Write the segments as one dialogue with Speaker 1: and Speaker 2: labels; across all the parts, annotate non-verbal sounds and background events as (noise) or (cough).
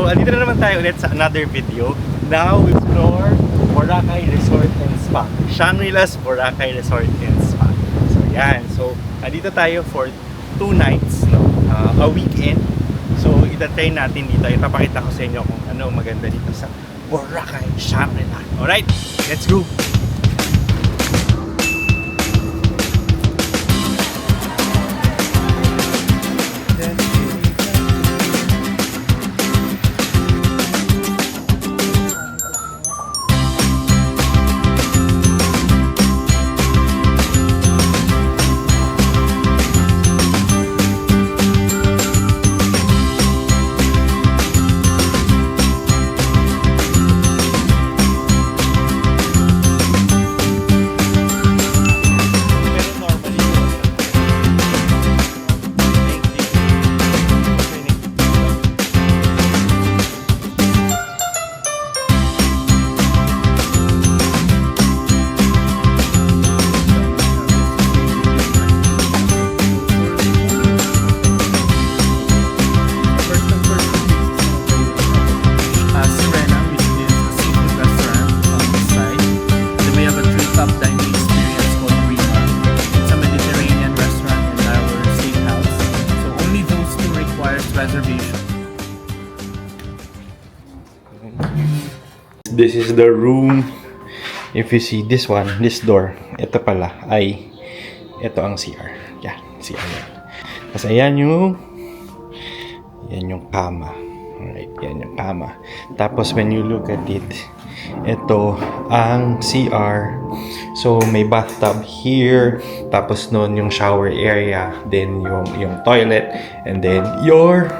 Speaker 1: So, andito na naman tayo ulit sa another video. Now, we explore Boracay Resort and Spa. Shangri-La's Boracay Resort and Spa. So, yan. So, andito tayo for two nights, no? Uh, a weekend. So, itatry natin dito. Ipapakita ko sa inyo kung ano maganda dito sa Boracay Shangri-La. Alright, let's go!
Speaker 2: The
Speaker 1: room. If you see this one, this door, ito pala ay ito ang CR. Yan, CR yan. Tapos ayan yung yan yung kama. Alright, yan yung kama. Tapos when you look at it, ito ang CR. So may bathtub here, tapos noon yung shower area, then yung yung toilet, and then your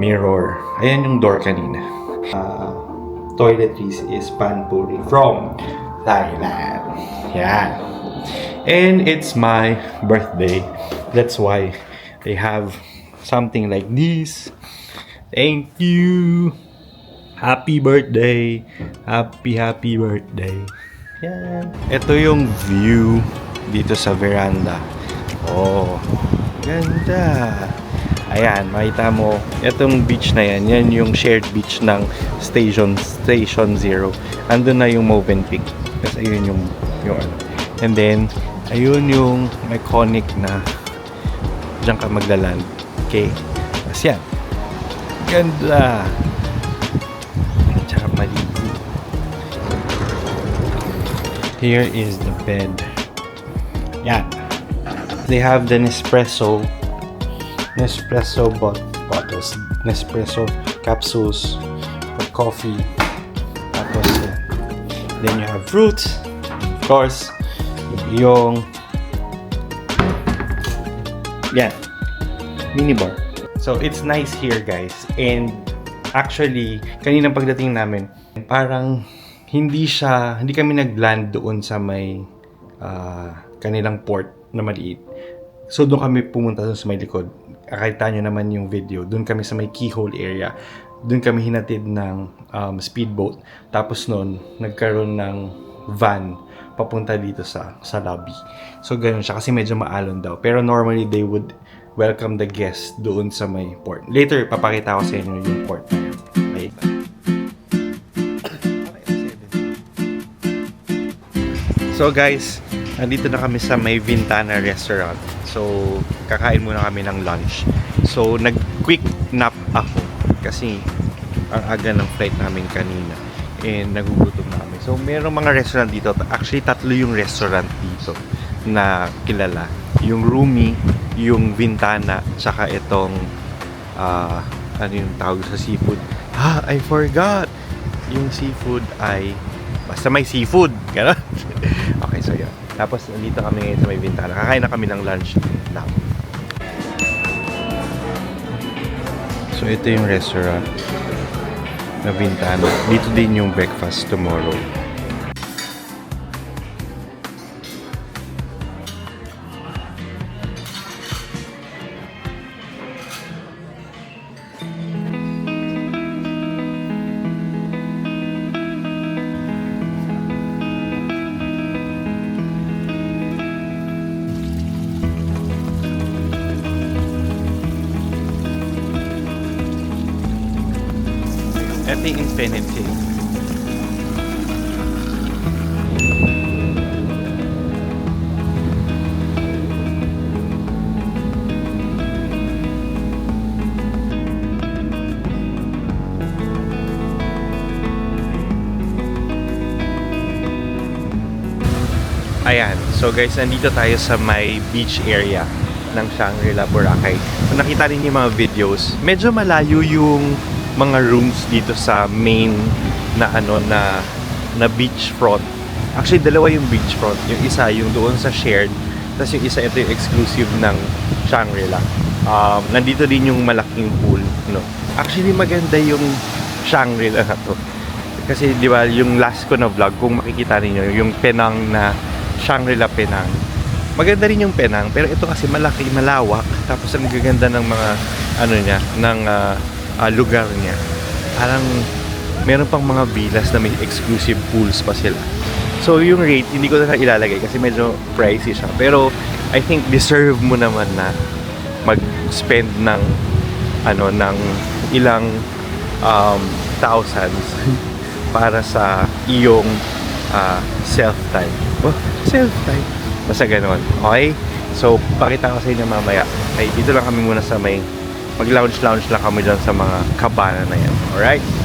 Speaker 1: mirror. Ayan yung door kanina. Uh, toiletries is Panpuri from Thailand. Yeah. And it's my birthday. That's why they have something like this. Thank you. Happy birthday. Happy, happy birthday. Yan. Ito yung view dito sa veranda. Oh, ganda. Ayan, makita mo, itong beach na yan, yan yung shared beach ng Station Station Zero. Andun na yung Movenpick. Tapos ayun yung, yung ano. And then, ayun yung iconic na diyan ka maglaland. Okay? Tapos yan. Ganda. Tsaka maligo. Here is the bed. Yan. They have the Nespresso Nespresso bot bottles, Nespresso capsules for coffee. Tapos, yan. Then you have fruits. Of course, yung yan. Mini bar. So, it's nice here, guys. And actually, kanina pagdating namin, parang hindi siya, hindi kami nag-land doon sa may ah, kanilang port na maliit. So, doon kami pumunta sa may likod. Akita nyo naman yung video. Doon kami sa may keyhole area. Doon kami hinatid ng um, speedboat. Tapos noon, nagkaroon ng van papunta dito sa sa lobby. So, ganun siya. Kasi medyo maalon daw. Pero normally, they would welcome the guests doon sa may port. Later, papakita ko sa inyo yung port. Okay? So guys, nandito na kami sa may Vintana restaurant. So, kakain muna kami ng lunch. So, nag-quick nap ako kasi ang aga ng flight namin kanina and nagugutom na kami. So, merong mga restaurant dito. Actually, tatlo yung restaurant dito na kilala. Yung Rumi, yung Vintana, tsaka itong ah, ano yung tawag sa seafood. Ah, I forgot! Yung seafood ay basta may seafood. Ganon. (laughs) okay, so yun. Tapos, nandito kami ngayon sa may Vintana. Kakain na kami ng lunch now. So, ito yung restaurant na Vintana. Dito din yung breakfast tomorrow. Yung Infinity. Ayan. So guys, nandito tayo sa may beach area ng Shangri-La, Boracay. Kung nakita rin yung mga videos, medyo malayo yung mga rooms dito sa main na ano na na beachfront. Actually, dalawa yung beachfront. Yung isa, yung doon sa shared. Tapos yung isa, ito yung exclusive ng Shangri-La. Um, nandito din yung malaking pool. No? Actually, maganda yung Shangri-La na to. Kasi di ba yung last ko na vlog, kung makikita niyo yung Penang na Shangri-La Penang. Maganda rin yung Penang, pero ito kasi malaki, malawak, tapos ang gaganda ng mga ano niya, ng ah, ah, lugar niya. Parang meron pang mga villas na may exclusive pools pa sila. So yung rate, hindi ko na ilalagay kasi medyo pricey siya. Pero I think deserve mo naman na mag-spend ng ano ng ilang um, thousands (laughs) para sa iyong ah, self-time. Oh, self-time. Basta ganon. Okay? So, pakita ko sa inyo mamaya. Ay, dito lang kami muna sa may mag-lounge-lounge lang kami dyan sa mga kabana na yan. Alright?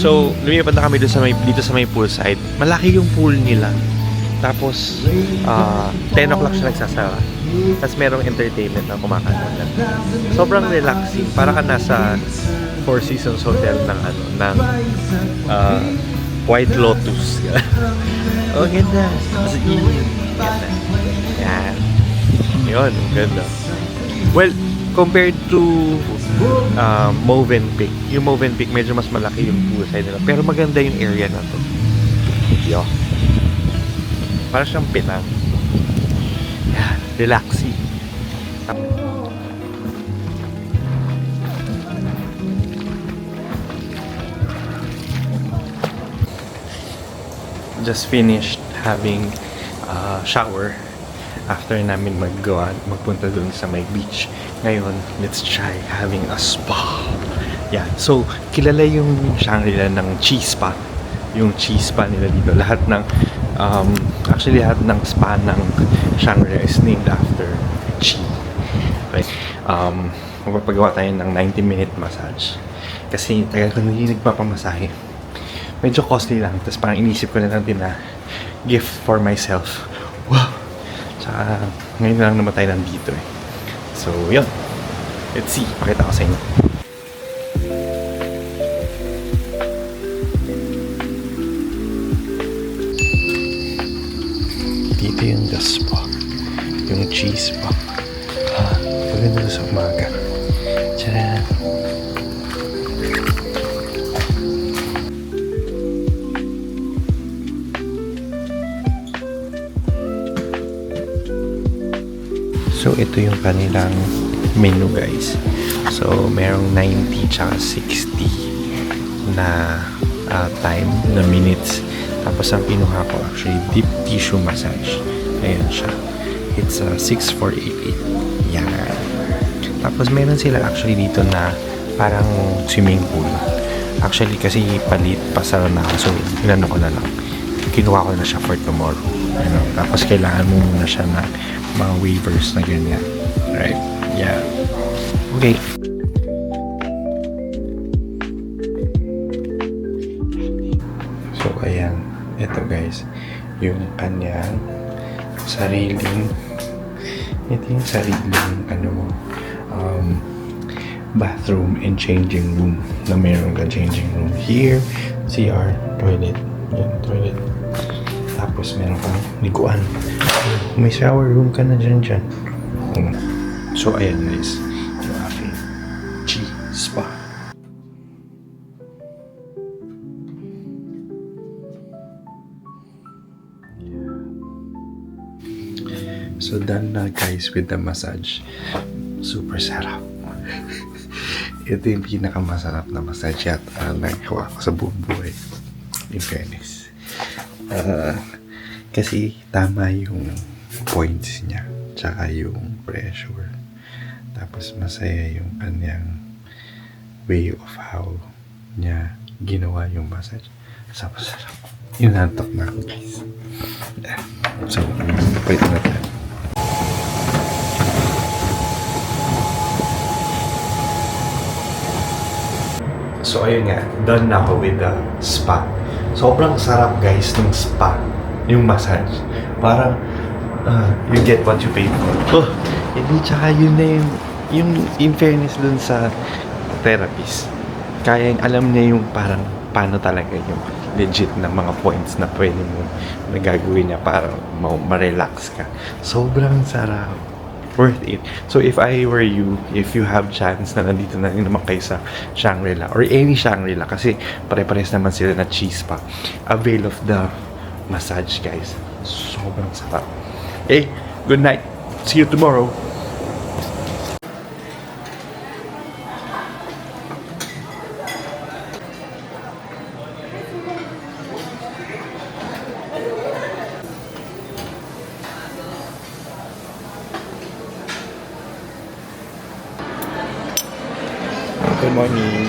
Speaker 1: So, lumipat na kami dito sa may, dito sa may poolside. Malaki yung pool nila. Tapos, ah 10 o'clock siya nagsasara. Tapos merong entertainment na kumakanta. Sobrang relaxing. Para ka nasa Four Seasons Hotel ng ano, ng ah, White Lotus. (laughs) oh, ganda. Mas inyo. Ganda. Yan. Yun, ganda. Well, compared to uh, Movenpick, yung Movenpick medyo mas malaki yung poolside nila. Pero maganda yung area na to. Yo. Para siyang pinang. Yan, relaxing. Just finished having uh, shower after namin maggawa, magpunta dun sa may beach. Ngayon, let's try having a spa. Yeah. So, kilala yung Shangri-La ng cheese spa. Yung cheese spa nila dito. Lahat ng, um, actually lahat ng spa ng Shangri-La is named after chi. Right? Um, magpapagawa tayo ng 90-minute massage. Kasi tagal ko hindi nagpapamasahe. Medyo costly lang. Tapos parang inisip ko na lang din na gift for myself. Wow! Tsaka ngayon lang naman tayo nandito eh. So, yun. Let's see. Pakita ko sa inyo. Dito yung the spa. Yung cheese spa. Ha, maganda sa umaga. So, ito yung kanilang menu, guys. So, merong 90 tsaka 60 na ah, time, na minutes. Tapos, ang pinuha ko actually, deep tissue massage. Ayan siya. It's uh, 6488. Yan. Tapos, meron sila actually dito na parang swimming pool. Actually, kasi palit, pasara na ako. So, inano ko na lang. Kinuha ko na siya for tomorrow. Ano, tapos, kailangan mo muna siya na mga waivers na ganyan. Right? Yeah. Okay. So, ayan. Ito guys. Yung kanyang sariling ito yung sariling ano um, bathroom and changing room na meron ka changing room here CR toilet yan toilet tapos meron kang liguan May shower room ka na dyan dyan. So, ayan guys. Yung aking Chi Spa. So, done na guys with the massage. Super sarap. (laughs) Ito yung pinakamasarap na massage at uh, nagawa ko sa buong buhay. In fairness. Ah, kasi tama yung points niya. Tsaka yung pressure. Tapos masaya yung kanyang way of how niya ginawa yung massage. Sarap sarap. Yun nantok na ako guys. So, pwede na tayo. So ayun nga, done na ako with the spa. Sobrang sarap guys ng spa, yung massage. Parang ah, you get what you pay for. Oh, hindi tsaka yun na yung, yung in fairness dun sa therapist. Kaya alam niya yung parang paano talaga yung legit na mga points na pwede mo na gagawin niya para ma- ma-relax ka. Sobrang sarap worth it. So if I were you, if you have chance na nandito na rin naman kayo sa Shangri-La or any Shangri-La kasi pare-pares naman sila na cheese pa. Avail of the massage guys. Sobrang sarap. Okay, good night. See you tomorrow. Good morning.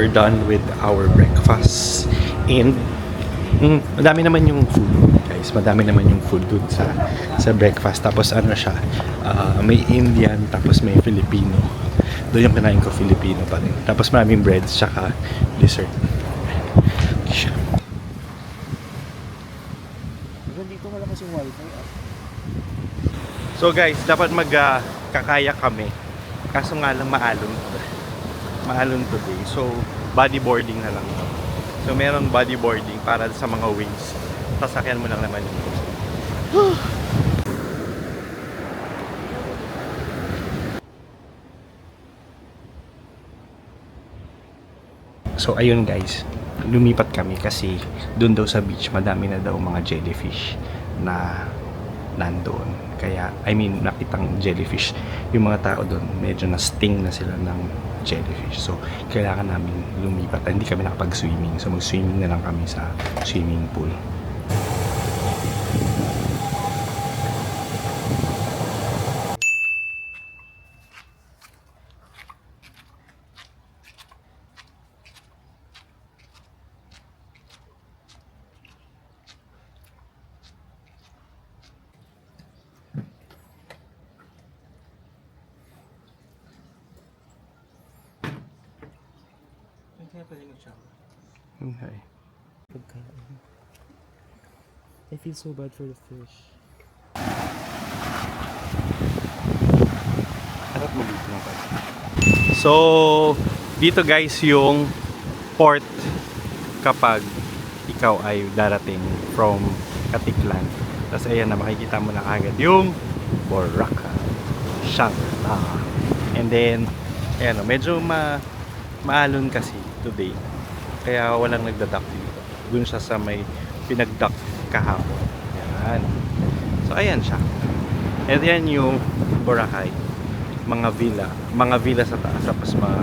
Speaker 1: We're done with our breakfast and mm, madami naman yung food guys madami naman yung food dun sa sa breakfast tapos ano siya ah, may Indian tapos may Filipino doon yung kinain ko Filipino pa rin tapos maraming breads tsaka dessert.
Speaker 2: Dito malakas yung wifi.
Speaker 1: So guys, dapat magkakaya kami. Kaso nga lang maalon. Maalon today. So, bodyboarding na lang. So, meron bodyboarding para sa mga wings. Sasakyan mo lang naman yun. So ayun guys, lumipat kami kasi doon daw sa beach madami na daw mga jellyfish na nandoon. Kaya, I mean, nakitang jellyfish. Yung mga tao doon, medyo na-sting na sila ng jellyfish. So, kailangan namin lumipat. Hindi kami nakapag-swimming. So, mag-swimming na lang kami sa swimming pool.
Speaker 2: Kaya pwede mag-shower.
Speaker 1: Okay.
Speaker 2: Pagkain. I feel so bad for the fish.
Speaker 1: Harap mo dito ng konti. So, dito guys yung port kapag ikaw ay darating from Katiklan. Tapos ayan na makikita mo na agad yung Boracay. Shangri-La. And then, ayan o, medyo ma maalon kasi today. Kaya walang nagdadak dito. Dun siya sa may pinagdak kahapon. Yan. So, ayan siya. And yan yung Boracay mga villa, mga villa sa taas tapos mga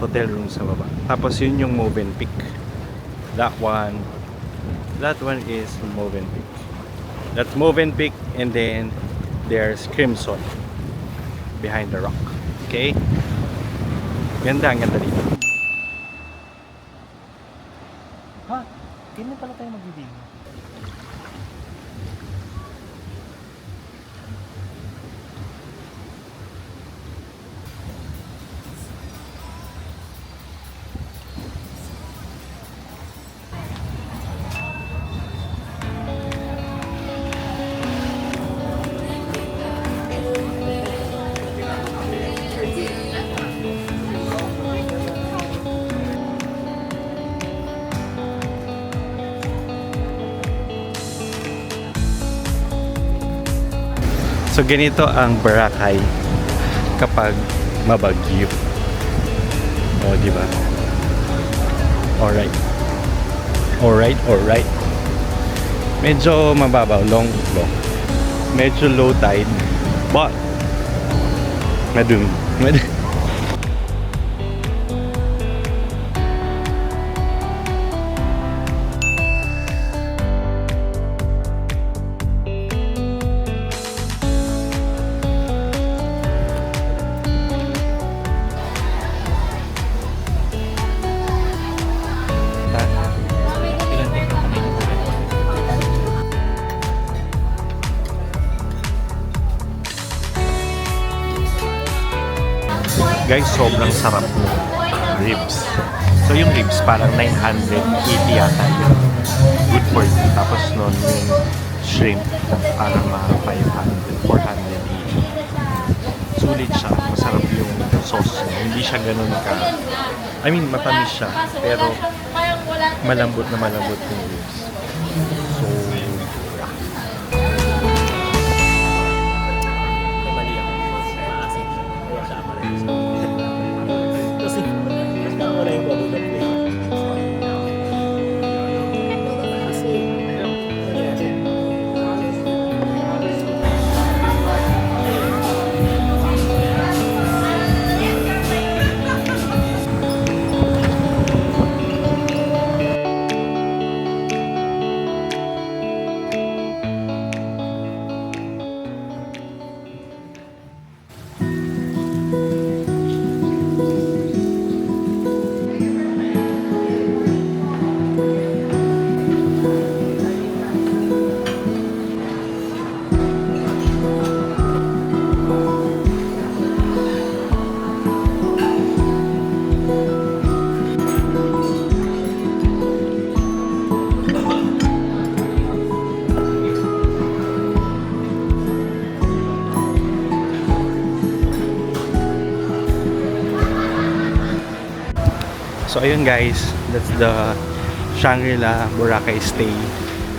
Speaker 1: hotel rooms sa baba. Tapos yun yung Movenpick. That one, that one is Movenpick. That's Movenpick and then there's Crimson behind the rock. Okay? Ganda, ang ganda dito.
Speaker 2: Kailan pala tayo mag-video?
Speaker 1: So ganito ang Boracay kapag mabagyo. O, di ba? Alright. Alright, alright. Medyo mababaw, long, long. Medyo low tide. But, madumi. (laughs) Madumi. Guys, sobrang sarap ng ribs. So yung ribs parang 980 yata yun. Good for you. Tapos nun yung shrimp parang mga 500, 480. Sulit siya. Masarap yung sauce. Hindi siya ganun ka... I mean, matamis siya. Pero malambot na malambot yung ribs. Ayun guys, that's the Shangri-La Boracay stay.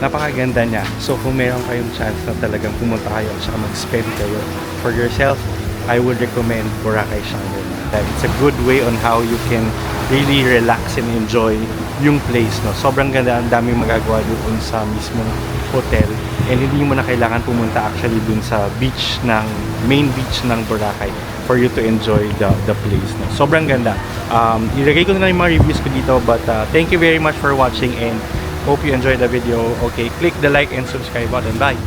Speaker 1: Napakaganda niya. So kung meron kayong chance na talagang pumunta kayo at mag-spend kayo for yourself, I would recommend Boracay Shangri-La. Dahil it's a good way on how you can really relax and enjoy yung place. No? Sobrang ganda, ang daming magagawa doon sa mismong hotel. And hindi mo na kailangan pumunta actually dun sa beach ng, main beach ng Boracay for you to enjoy the the place. No? Sobrang ganda. Um, ilagay ko na lang yung mga reviews ko dito but uh, thank you very much for watching and hope you enjoyed the video. Okay, click the like and subscribe button. Bye!